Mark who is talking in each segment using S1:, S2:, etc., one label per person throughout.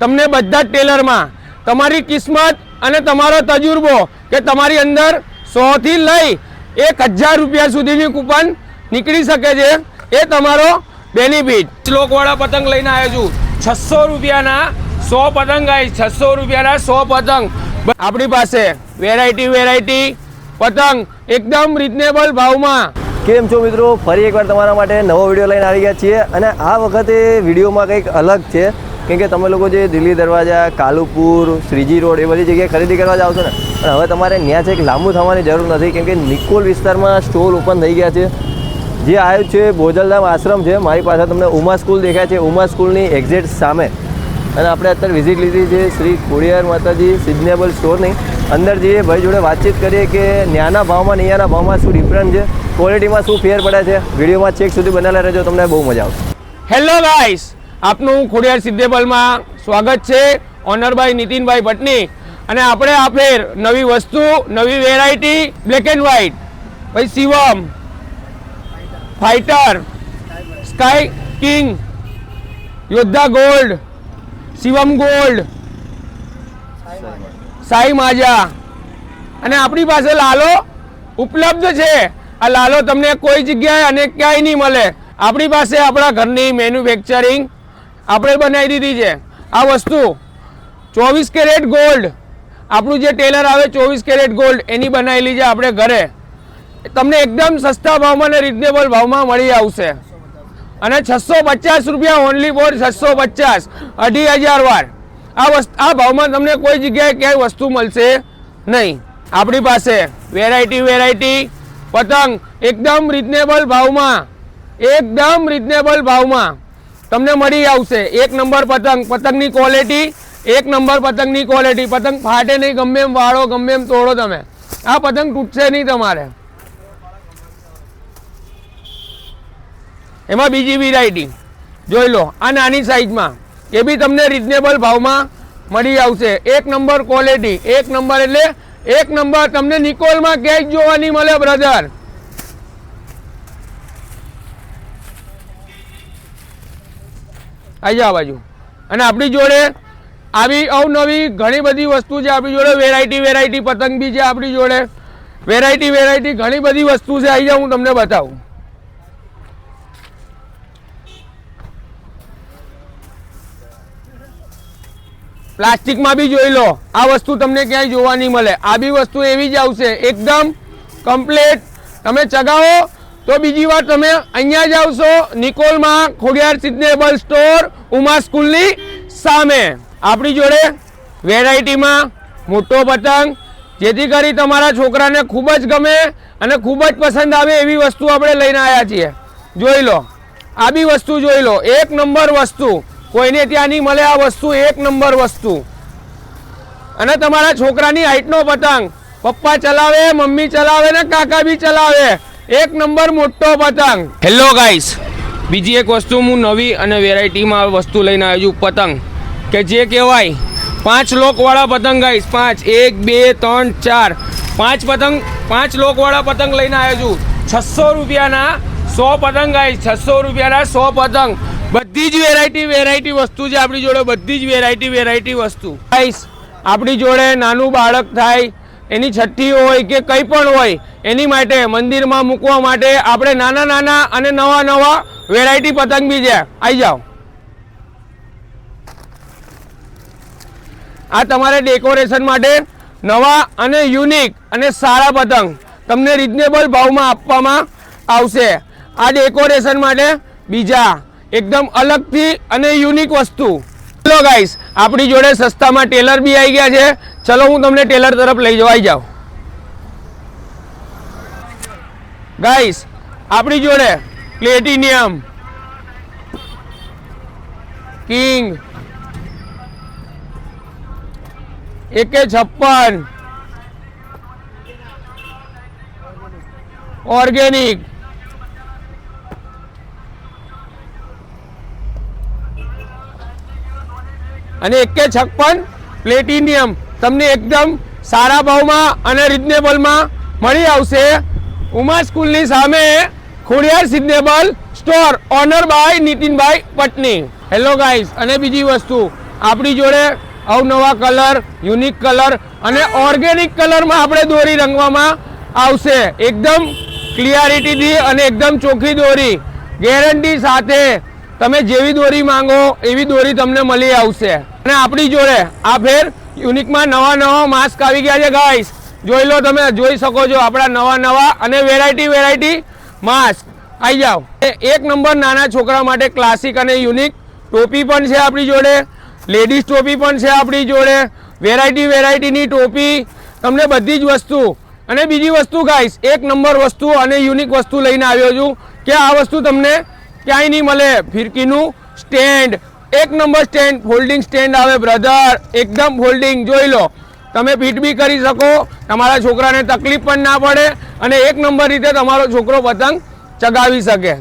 S1: તમને બધા જ ટેલરમાં તમારી કિસ્મત અને તમારો તજુર્બો કે તમારી અંદર સોથી લઈ એક હજાર રૂપિયા સુધીની કૂપન નીકળી શકે છે. એ તમારો બેનિફિટ શ્લોકવાળા પતંગ લઈને આવ્યો છું. છસો રૂપિયાના સો પતંગ આવી. છસો રૂપિયાના સો પતંગ. આપણી પાસે વેરાયટી વેરાયટી પતંગ એકદમ રિઝનેબલ ભાવમાં.
S2: કેમ છો મિત્રો? ફરી એકવાર તમારા માટે નવો વીડિયો લઈને આવી ગયા છીએ અને આ વખતે વિડીયોમાં કંઈક અલગ છે. કેમ કે તમે લોકો જે દિલ્હી દરવાજા, કાલુપુર, શ્રીજી રોડ એ બધી જગ્યાએ ખરીદી કરવા જાઓ છો ને. પણ હવે તમારે ત્યાં છે એક લાંબુ થવાની જરૂર નથી કેમ કે નિકોલ વિસ્તારમાં સ્ટોર ઓપન થઈ ગયા છે. જે આવ્યું છે, બોજલધામ આશ્રમ છે, મારી પાસે તમને ઉમા સ્કૂલ દેખાય છે, ઉમા સ્કૂલની એક્ઝેક્ટ સામે. અને આપણે અત્યારે વિઝિટ લીધી છે શ્રી ખોડિયાર માતાજી સિઝનેબલ સ્ટોરની અંદર જઈએ ભાઈ જોડે વાતચીત કરીએ કે ન્યાના ભાવમાં અહીંયાના ભાવમાં શું ડિફરન્ટ છે ક્વોલિટીમાં શું ફેર પડે છે, વિડીયોમાં છેક સુધી બનાવેલા રહેજો, તમને બહુ મજા આવશે.
S1: હેલો ગાઈસ આપનું ખોડિયાર સિદ્ધેબલમાં સ્વાગત છે, ઓનરભાઈ નીતિનભાઈ ભટ્ટની. અને આપણે આ ફેર નવી વસ્તુ, નવી વેરાયટી બ્લેક એન્ડ વ્હાઈટ પછી Shivam fighter sky king Yoddha gold, Shivam gold, Sai માજા. અને આપણી પાસે લાલો ઉપલબ્ધ છે. આ લાલો તમને કોઈ જગ્યાએ અને ક્યાંય નહીં મળે. આપણી પાસે આપણા ઘરની મેન્યુફેક્ચરિંગ આપણે બનાવી દીધી છે. આ વસ્તુ, ચોવીસ કેરેટ ગોલ્ડ. આપણું જે ટેલર આવે ચોવીસ કેરેટ ગોલ્ડ, એની બનાવેલી છે આપણે ઘરે. તમને એકદમ સસ્તા ભાવમાં અને રિઝનેબલ ભાવમાં મળી આવશે. અને છસો પચાસ રૂપિયા ઓનલી ફોર છસો પચાસ, અઢી હજાર વાર. આ વસ્તુ, આ ભાવમાં તમને કોઈ જગ્યાએ ક્યાંય વસ્તુ મળશે નહીં. આપણી પાસે વેરાયટી વેરાયટી પતંગ, એકદમ રિઝનેબલ ભાવમાં. એકદમ રિઝનેબલ ભાવમાં. તમને મળી આવશે. એક નંબર પતંગ. પતંગની ક્વોલિટી એક નંબર પતંગની ક્વોલિટી પતંગ ફાટે નહીં, ગમે એમ વાળો, ગમે એમ તોડો તમે. આ પતંગ તૂટશે નહીં તમારે. એમાં બીજી વેરાયટી જોઈ લો, આ નાની સાઈઝમાં. એ બી તમને રિઝનેબલ ભાવમાં મળી આવશે. એક નંબર ક્વોલિટી એક નંબર એટલે એક નંબર. તમને નિકોલમાં કેચ જોવાની મળે બ્રધર આવી જાઓ બાજુ. અને આપણી જોડે આવી અવનવી ઘણી બધી વસ્તુ છે આપણી જોડે. વેરાયટી વેરાયટી પતંગ બી છે આપણી જોડે. વેરાયટી વેરાયટી ઘણી બધી વસ્તુ છે. આવી જાઓ હું તમને બતાવું. પ્લાસ્ટિકમાં બી જોઈ લો. આ વસ્તુ તમને ક્યાંય જોવા નહીં મળે. આ બી વસ્તુ એવી જ આવશે. એકદમ કમ્પ્લેટ તમે ચગાવો તો બીજી વાર તમે અહીંયા જ આવશો નિકોલમાં ખોડિયાર સિઝનેબલ સ્ટોર ઉમા સ્કૂલની સામે. આપણી જોડે વેરાયટીમાં મોટો પતંગ, જેથી કરી તમારા છોકરાને ખૂબ જ ગમે અને ખૂબ જ પસંદ આવે એવી વસ્તુ આપણે લઈને આવ્યા છીએ. જોઈ લો, આ બી વસ્તુ જોઈ લો, એક નંબર વસ્તુ. કોઈને ત્યાં નહીં મળે આ વસ્તુ, એક નંબર વસ્તુ. અને તમારા છોકરાની હાઈટનો પતંગ. પપ્પા ચલાવે, મમ્મી ચલાવે ને કાકા બી ચલાવે. એક નંબર મોટો પતંગ. હેલો ગાઈસ બીજી એક વસ્તુ હું નવી અને વેરાયટીમાં વસ્તુ લઈને આવ્યો છું, પતંગ. કે જે કહેવાય, પાંચ લોકવાળા પતંગ ગાઈસ પાંચ, એક, બે, ત્રણ, ચાર. પાંચ પતંગ, પાંચ લોકવાળા પતંગ લઈને આવ્યો છું. છસો રૂપિયાના સો પતંગ ગાઈસ છસો રૂપિયાના સો પતંગ. બધી જ વેરાયટી વેરાયટી વસ્તુ છે આપણી જોડે. બધી જ વેરાયટી વેરાયટી વસ્તુ. ગાઈસ આપણી જોડે નાનું બાળક થાય એની છઠ્ઠી હોય કે કંઈ પણ હોય, એની માટે મંદિરમાં મૂકવા માટે આપણે નાના નાના અને નવા નવા વેરાયટી પતંગ બી છે. આવી જાઓ. આ તમારે ડેકોરેશન માટે નવા અને યુનિક અને સારા પતંગ તમને રિઝનેબલ ભાવમાં આપવામાં આવશે. આ ડેકોરેશન માટે બીજા એકદમ અલગથી અને યુનિક વસ્તુ. ચલો ગાઈસ આપણી જોડે સસ્તામાં ટેલર બી આવી ગયા છે. ચલો, હું તમને ટેલર તરફ લઈ જવાઈ જાઉં. ગાઈસ આપણી જોડે પ્લેટિનિયમ કિંગ એકે છપ્પન ઓર્ગેનિક અને એકે છપ્પન પ્લેટિનિયમ તમને એકદમ સારા ભાવમાં અને રિઝનેબલમાં મળી આવશે. ઉમા સ્કૂલની સામે Khodiyar seasonable store owner by Nitinbhai Patni. Hello guys અને બીજી વસ્તુ, આપણી જોડે અવનવા કલર યુનિક કલર અને ઓર્ગેનિક કલરમાં આપણે દોરી રંગવામાં આવશે. એકદમ ક્લિયરિટીથી અને એકદમ ચોખ્ખી દોરી. ગેરંટી સાથે તમે જેવી દોરી માંગો, એવી દોરી તમને મળી આવશે. અને આપણી જોડે આ ફેર યુનિકમાં નવા નવા માસ્ક આવી ગયા છે ગાઈસ જોઈ લો તમે, જોઈ શકો છો આપણા નવા નવા અને વેરાયટી વેરાયટી માસ્ક. આવી જાઓ. એક નંબર નાના છોકરા માટે ક્લાસિક અને યુનિક ટોપી પણ છે આપણી જોડે. લેડીઝ ટોપી પણ છે આપણી જોડે. વેરાયટી વેરાયટીની ટોપી. તમને બધી જ વસ્તુ. અને બીજી વસ્તુ ગાઈસ એક નંબર વસ્તુ અને યુનિક વસ્તુ લઈને આવ્યો છું કે આ વસ્તુ તમને ક્યાંય નહીં મળે. ફિરકીનું સ્ટેન્ડ એક નંબર સ્ટેન્ડ ફોલ્ડિંગ સ્ટેન્ડ આવે બ્રધર એકદમ ફોલ્ડિંગ જોઈ લો. તમે પીટ બી કરી શકો. તમારા છોકરાને તકલીફ પણ ના પડે અને એક નંબર રીતે તમારો છોકરો પતંગ ચગાવી શકે.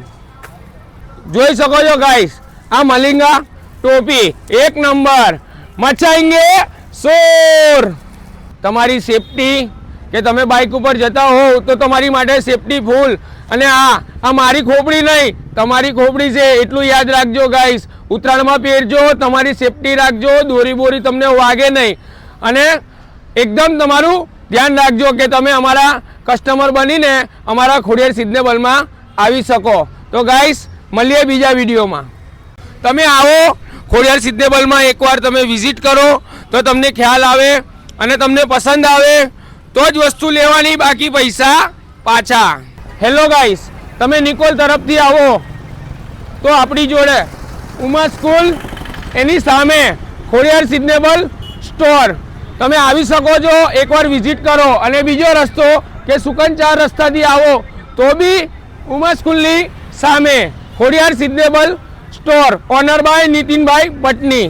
S1: જોઈ શકો છો ગાઈસ આ મલિંગા ટોપી, એક નંબર. મચાઈંગે સોર. તમારી સેફટી કે તમે બાઇક ઉપર જતા હોવ તો તમારી માટે સેફટી ફૂલ અને આ આ મારી ખોપડી નહીં, તમારી ખોપડી છે, એટલું યાદ રાખજો ગાઈસ ઉત્તરાયણમાં પહેરજો, તમારી સેફટી રાખજો દોરી બોરી તમને વાગે નહીં. અને એકદમ તમારું ધ્યાન રાખજો કે તમે અમારા કસ્ટમર બનીને અમારા ખોડિયાર સિઝનેબલમાં આવી શકો. તો ગાઈસ મળીએ બીજા વિડીયોમાં. તમે આવો ખોડિયાર સિઝનેબલમાં એકવાર તમે વિઝિટ કરો, તો તમને ખ્યાલ આવે અને તમને પસંદ આવે. તો જ વસ્તુ લેવાની, બાકી પૈસા પાછા. હેલો ગાઈસ તમે નિકોલ તરફથી આવો. તો આપણી જોડે ઉમા સ્કૂલ, એની સામે ખોડિયાર સિગ્નેબલ સ્ટોર. તમે આવી શકો છો, એકવાર વિઝિટ કરો. અને બીજો રસ્તો કે સુકન ચાર રસ્તાથી આવો, તો બી ઉમા સ્કૂલની સામે Khodiyar seasonable store. Owner by Nitinbhai Patni.